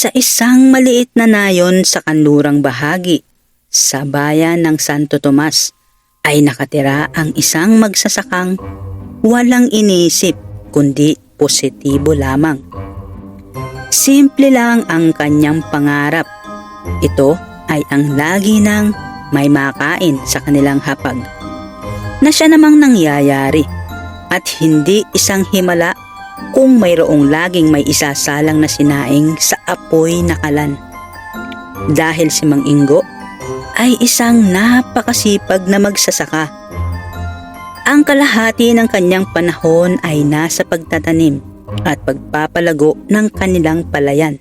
Sa isang maliit na nayon sa kanlurang bahagi sa bayan ng Santo Tomas ay nakatira ang isang magsasakang walang inisip kundi positibo lamang. Simple lang ang kanyang pangarap. Ito ay ang lagi ng may makain sa kanilang hapag. Na siya namang nangyayari at hindi isang himala kung mayroong laging may isasalang na sinaing sa apoy na kalan. Dahil si Mang Ingo ay isang napakasipag na magsasaka. Ang kalahati ng kanyang panahon ay nasa pagtatanim at pagpapalago ng kanilang palayan.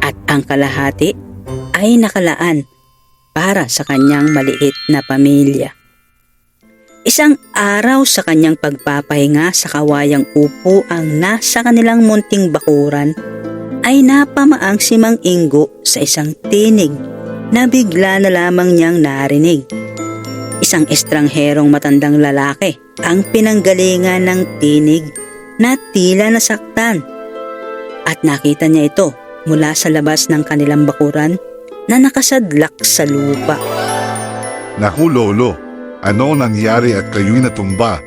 At ang kalahati ay nakalaan para sa kanyang maliit na pamilya. Isang araw sa kanyang pagpapahinga sa kawayang upo ang nasa kanilang munting bakuran ay napamaang si Mang Ingo sa isang tinig na bigla na lamang niyang narinig. Isang estrangherong matandang lalaki ang pinanggalingan ng tinig na tila nasaktan. At nakita niya ito mula sa labas ng kanilang bakuran na nakasadlak sa lupa. Naku lolo, ano nangyari at kayo'y natumba?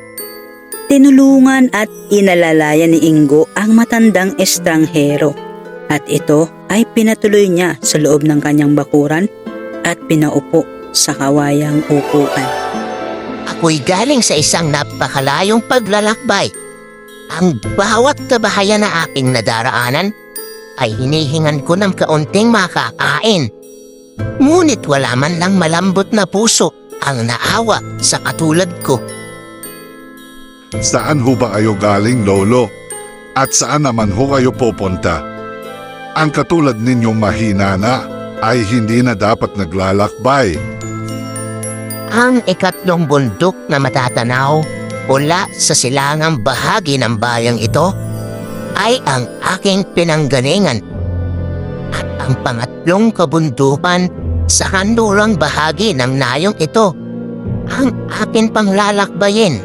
Tinulungan at inalalayan ni Ingo ang matandang estranghero at ito ay pinatuloy niya sa loob ng kanyang bakuran at pinaupo sa kawayang upuan. Ako'y galing sa isang napakalayong paglalakbay. Ang bawat kabahayan na aking nadaraanan ay hinihingan ko ng kaunting makakain. Ngunit wala man lang malambot na puso ang naawa sa katulad ko. Saan ho ba kayo galing lolo? At saan naman ho kayo pupunta? Ang katulad ninyong mahina na ay hindi na dapat naglalakbay. Ang ikatlong bundok na matatanaw mula sa silangang bahagi ng bayang ito ay ang aking pinanggalingan. At ang pangatlong kabundukan sa kanlurang bahagi ng nayong ito ang akin panglalakbayin.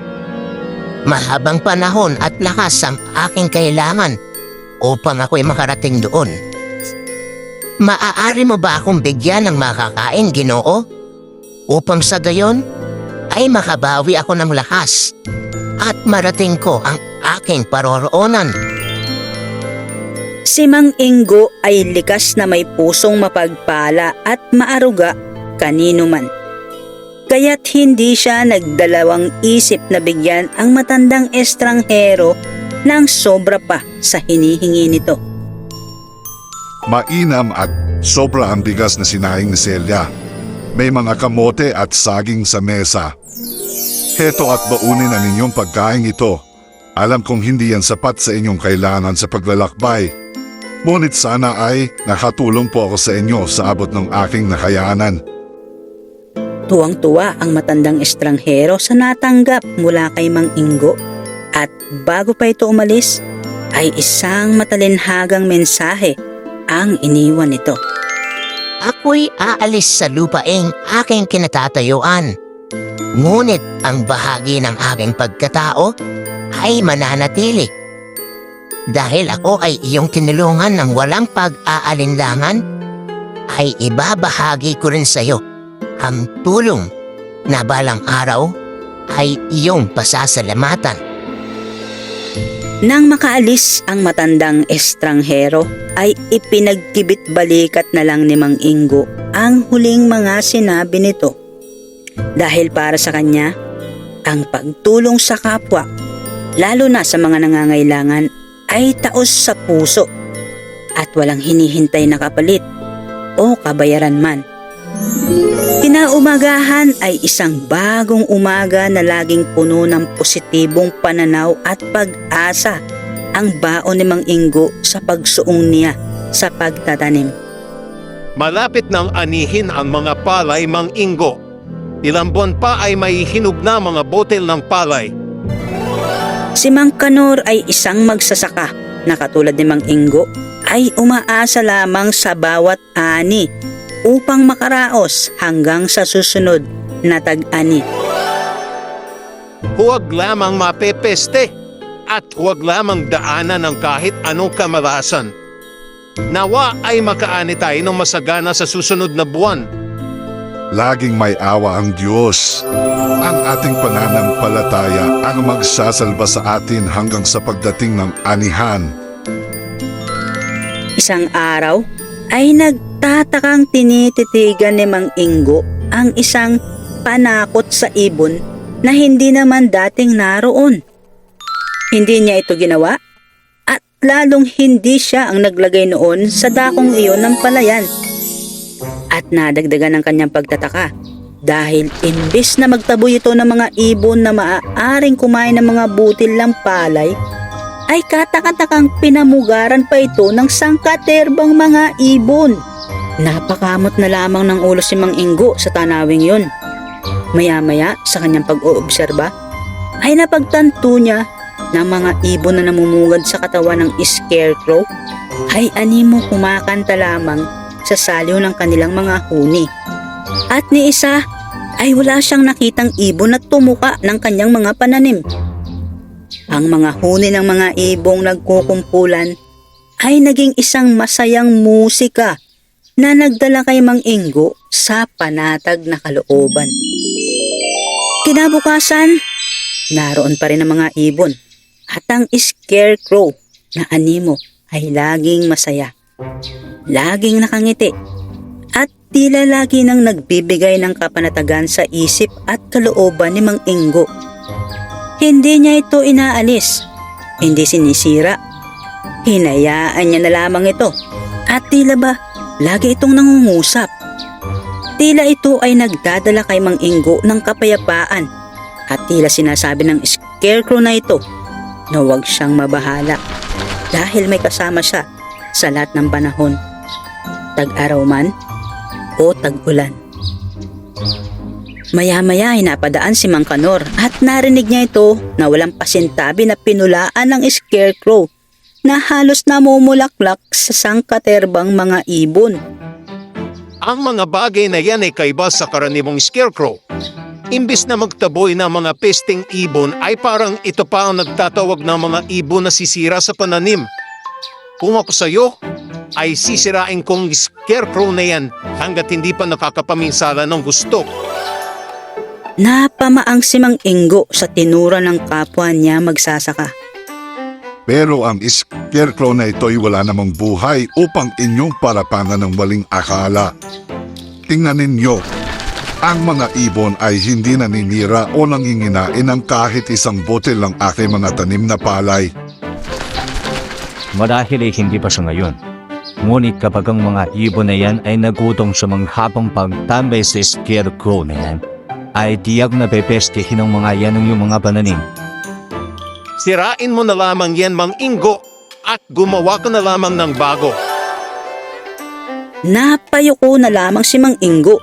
Mahabang panahon at lakas ang aking kailangan upang ako'y makarating doon. Maaari mo ba akong bigyan ng makakain, ginoo? Upang sa gayon ay makabawi ako ng lakas at marating ko ang aking paroroonan. Si Mang Ingo ay likas na may pusong mapagpala at maaruga kanino man. Kaya't hindi siya nagdalawang isip na bigyan ang matandang estranghero ng sobra pa sa hinihingi nito. Mainam at sobra ang bigas na sinaing ni Celia. May mga kamote at saging sa mesa. Heto at baunin ang inyong pagkain ito. Alam kong hindi yan sapat sa inyong kailangan sa paglalakbay. Ngunit sana ay nakatulong po ako sa inyo sa abot ng aking nakayanan. Tuwang-tuwa ang matandang estranghero sa natanggap mula kay Mang Ingo at bago pa ito umalis ay isang matalinhagang mensahe ang iniwan nito. Ako'y aalis sa lupaing aking kinatatayuan. Ngunit ang bahagi ng aking pagkatao ay mananatili. Dahil ako ay iyong tinulungan ng walang pag-aalinlangan, ay ibabahagi ko rin sa iyo ang tulong na balang araw ay iyong pasasalamatan. Nang makaalis ang matandang estranghero ay ipinagkibit balikat na lang ni Mang Ingo ang huling mga sinabi nito. Dahil para sa kanya, ang pagtulong sa kapwa, lalo na sa mga nangangailangan, ay taos sa puso at walang hinihintay na kapalit o kabayaran man. Kinaumagahan ay isang bagong umaga na laging puno ng positibong pananaw at pag-asa ang baon ni Mang Ingo sa pagsuong niya sa pagtatanim. Malapit nang anihin ang mga palay mang inggo. Ilang buwan pa ay may hinog na mga botel ng palay. Si Mang Kanor ay isang magsasaka na katulad ni Mang Ingo ay umaasa lamang sa bawat ani upang makaraos hanggang sa susunod na tag-ani. Huwag lamang mapepeste at huwag lamang daanan ng kahit anong kamalasan. Nawa ay makaani tayo ng masagana sa susunod na buwan. Laging may awa ang Diyos. Ang ating pananampalataya ang magsasalba sa atin hanggang sa pagdating ng anihan. Isang araw ay nagtatakang tinititigan ni Mang Ingo ang isang panakot sa ibon na hindi naman dating naroon. Hindi niya ito ginawa at lalong hindi siya ang naglagay noon sa dakong iyon ng palayan. At nadagdagan ang kanyang pagtataka dahil imbis na magtaboy ito ng mga ibon na maaaring kumain ng mga butil ng palay, ay katakatakang pinamugaran pa ito ng sangkaterbang mga ibon. Napakamot na lamang ng ulo si Mang Ingo sa tanawing yun. Maya-maya sa kanyang pag-oobserba, ay napagtanto niya na mga ibon na namumugad sa katawan ng scarecrow ay animo kumakanta lamang sa saliw ng kanilang mga huni. At ni isa ay wala siyang nakitang ibon na tumuka ng kanyang mga pananim. Ang mga huni ng mga ibong nagkukumpulan ay naging isang masayang musika na nagdala kay Mang Ingo sa panatag na kalooban. Kinabukasan, naroon pa rin ang mga ibon at ang scarecrow na animo ay laging masaya. Laging nakangiti at tila lagi nang nagbibigay ng kapanatagan sa isip at kalooban ni Mang Ingo. Hindi niya ito inaalis, hindi sinisira. Hinayaan niya na lamang ito at tila ba lagi itong nangungusap. Tila ito ay nagdadala kay Mang Ingo ng kapayapaan at tila sinasabi ng scarecrow na ito na huwag siyang mabahala dahil may kasama siya sa lahat ng panahon. Tag-araw man o tag-ulan. Maya-maya ay napadaan si Mang Kanor at narinig niya ito na walang pasintabi na pinulaan ng scarecrow na halos namumulaklak sa sangkaterbang mga ibon. Ang mga bagay na yan ay kaiba sa karaniwang scarecrow. Imbis na magtaboy ng mga pesting ibon ay parang ito pa ang nagtatawag ng mga ibon na sisira sa pananim. Kung ako sa'yo, ay sisirain kong scarecrow na yan hanggat hindi pa nakakapaminsala ng gusto. Napamaang si Mang Ingo sa tinura ng kapwa niya magsasaka. Pero ang scarecrow na ito'y wala namang buhay upang inyong parapanan ng waling akala. Tingnan ninyo, ang mga ibon ay hindi naninira o nanginginain ng kahit isang botel ng aking mga tanim na palay. Marahil ay hindi pa siya ngayon. Ngunit kapag ang mga ibon na yan ay nagutom sa mga habang pagtambay sa scarecrow na yan, ay tiyag na pepestehin ng mga yan ng iyong mga pananim. Sirain mo na lamang yan, Mang Ingo, at gumawa ka na lamang ng bago. Napayuko na lamang si Mang Ingo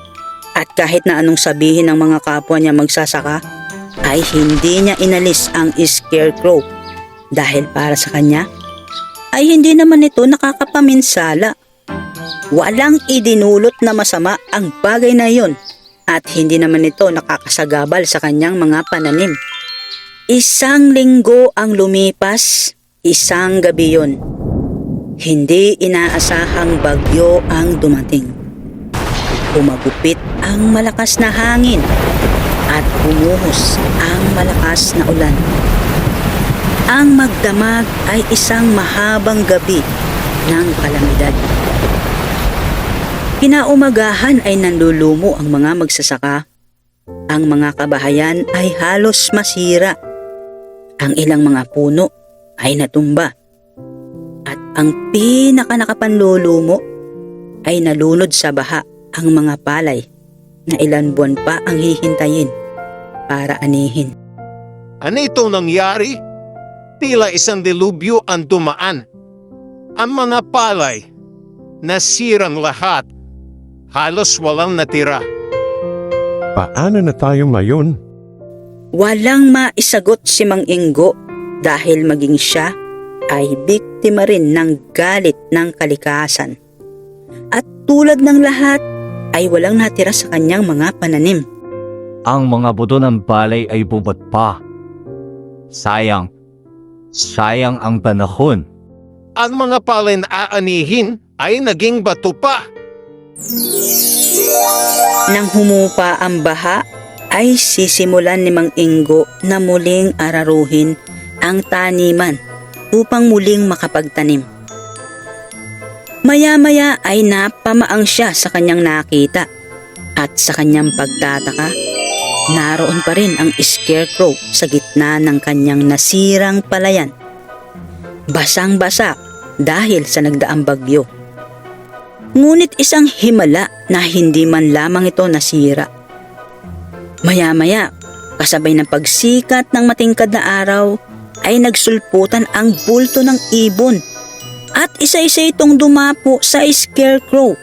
at kahit na anong sabihin ng mga kapwa niya magsasaka ay hindi niya inalis ang scarecrow dahil para sa kanya ay hindi naman ito nakakapaminsala. Walang idinulot na masama ang bagay na iyon at hindi naman ito nakakasagabal sa kanyang mga pananim. Isang linggo ang lumipas, isang gabi yon. Hindi inaasahang bagyo ang dumating. Umagupit ang malakas na hangin at bumuhos ang malakas na ulan. Ang magdamag ay isang mahabang gabi ng kalamidad. Kinaumagahan ay nanlulumo ang mga magsasaka. Ang mga kabahayan ay halos masira. Ang ilang mga puno ay natumba. At ang pinaka nakapanlulumo ay nalunod sa baha ang mga palay na ilan buwan pa ang hihintayin para anihin. Ano ito nangyari? Tila isang delubyo ang dumaan. Ang mga palay, nasirang lahat. Halos walang natira. Paano na tayo ngayon? Walang maisagot si Mang Ingo dahil maging siya ay biktima rin ng galit ng kalikasan. At tulad ng lahat ay walang natira sa kanyang mga pananim. Ang mga buto ng palay ay bubat pa. Sayang. Sayang ang panahon. Ang mga palay na aanihin ay naging bato pa. Nang humupa ang baha, ay sisimulan ni Mang Ingo na muling araruhin ang taniman upang muling makapagtanim. Maya-maya ay napamaang siya sa kanyang nakita at sa kanyang pagtataka, naroon pa rin ang scarecrow sa gitna ng kanyang nasirang palayan. Basang-basa dahil sa nagdaang bagyo. Ngunit isang himala na hindi man lamang ito nasira. Maya-maya, kasabay ng pagsikat ng matingkad na araw, ay nagsulputan ang bulto ng ibon at isa-isa itong dumapo sa scarecrow.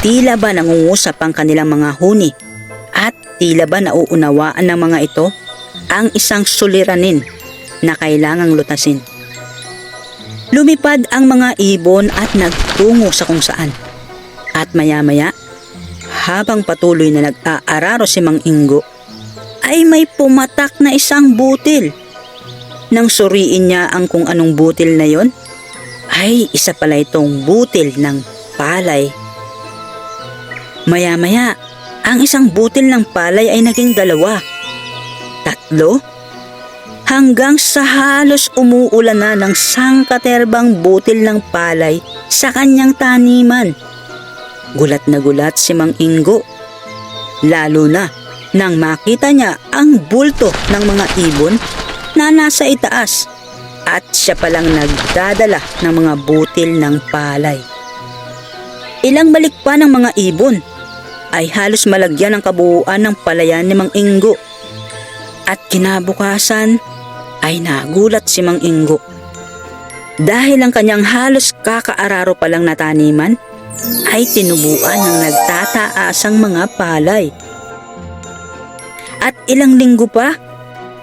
Tila ba nangungusap ang kanilang mga huni tila ba nauunawaan ng mga ito ang isang suliranin na kailangang lutasin. Lumipad ang mga ibon at nagtungo sa kung saan. At maya-maya, habang patuloy na nag-aararo si Mang Ingo, ay may pumatak na isang butil. Nang suriin niya ang kung anong butil na yon, ay isa pala itong butil ng palay. Maya-maya, ang isang butil ng palay ay naging dalawa. Tatlo? hanggang sa halos umuulan na ng sangkaterbang butil ng palay sa kanyang taniman. Gulat na gulat si Mang Ingo. Lalo na nang makita niya ang bulto ng mga ibon na nasa itaas at siya palang nagdadala ng mga butil ng palay. Ilang balik pa ng mga ibon ay halos malagyan ng kabuuan ng palayan ni Mang Ingo. At kinabukasan ay nagulat si Mang Ingo. Dahil ang kanyang halos kakaararo pa lang na taniman ay tinubuan ng nagtataasang mga palay. At ilang linggo pa,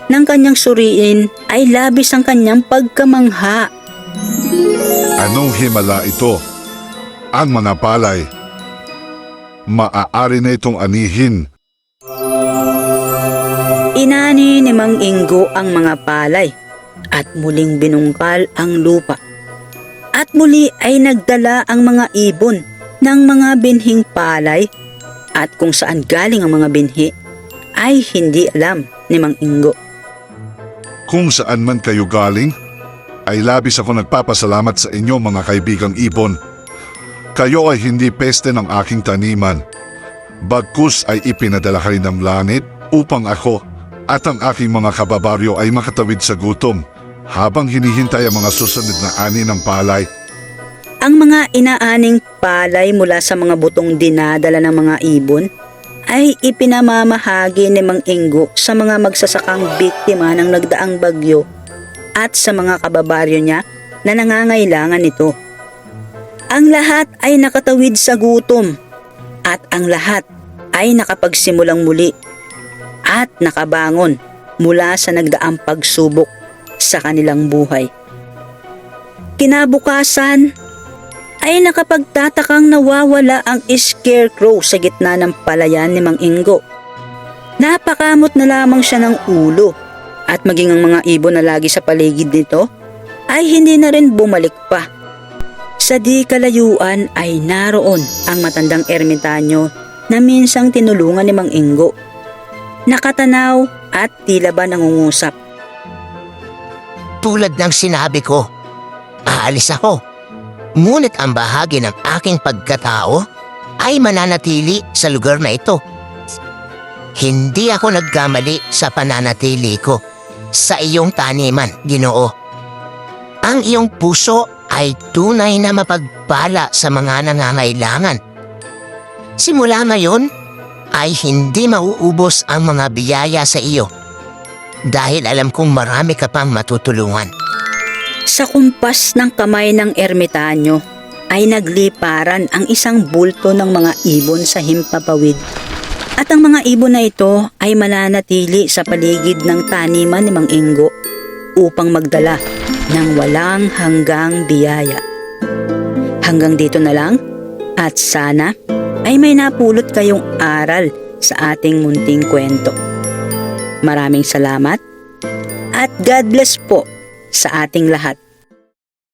nang kanyang suriin ay labis ang kanyang pagkamangha. Anong himala ito? Ang mga palay. Maaari na itong anihin Inani ni Mang Ingo ang mga palay at muling binungkal ang lupa. At muli ay nagdala ang mga ibon ng mga binhing palay at kung saan galing ang mga binhi ay hindi alam ni Mang Ingo. Kung saan man kayo galing, ay labis ako nagpapasalamat sa inyo mga kaibigang ibon. Kayo ay hindi peste ng aking taniman. Bagkus ay ipinadala kayo ng langit upang ako at ang aking mga kababaryo ay makatawid sa gutom habang hinihintay ang mga susunod na ani ng palay. Ang mga inaaning palay mula sa mga butong dinadala ng mga ibon ay ipinamamahagi ni Mang Ingo sa mga magsasakang biktima ng nagdaang bagyo at sa mga kababaryo niya na nangangailangan nito. Ang lahat ay nakatawid sa gutom at ang lahat ay nakapagsimulang muli at nakabangon mula sa nagdaang pagsubok sa kanilang buhay. Kinabukasan ay nakapagtatakang nawawala ang scarecrow sa gitna ng palayan ni Mang Ingo. Napakamot na lamang siya ng ulo at maging ang mga ibon na lagi sa paligid nito ay hindi na rin bumalik pa. Sa di kalayuan ay naroon ang matandang ermitanyo na minsang tinulungan ni Mang Ingo. Nakatanaw at tila ba nangungusap. Tulad ng sinabi ko, aalis ako. Ngunit ang bahagi ng aking pagkatao ay mananatili sa lugar na ito. Hindi ako nagkamali sa pananatili ko sa iyong taniman, Ginoo. Ang iyong puso ay tunay na mapagpala sa mga nangangailangan. Simula ngayon ay hindi mauubos ang mga biyaya sa iyo dahil alam kong marami ka pang matutulungan. Sa kumpas ng kamay ng ermitanyo ay nagliparan ang isang bulto ng mga ibon sa himpapawid. At ang mga ibon na ito ay mananatili sa paligid ng taniman ni Mang Ingo upang magdala ng walang hanggang biyaya. Hanggang dito na lang at sana ay may napulot kayong aral sa ating munting kwento. Maraming salamat at God bless po sa ating lahat.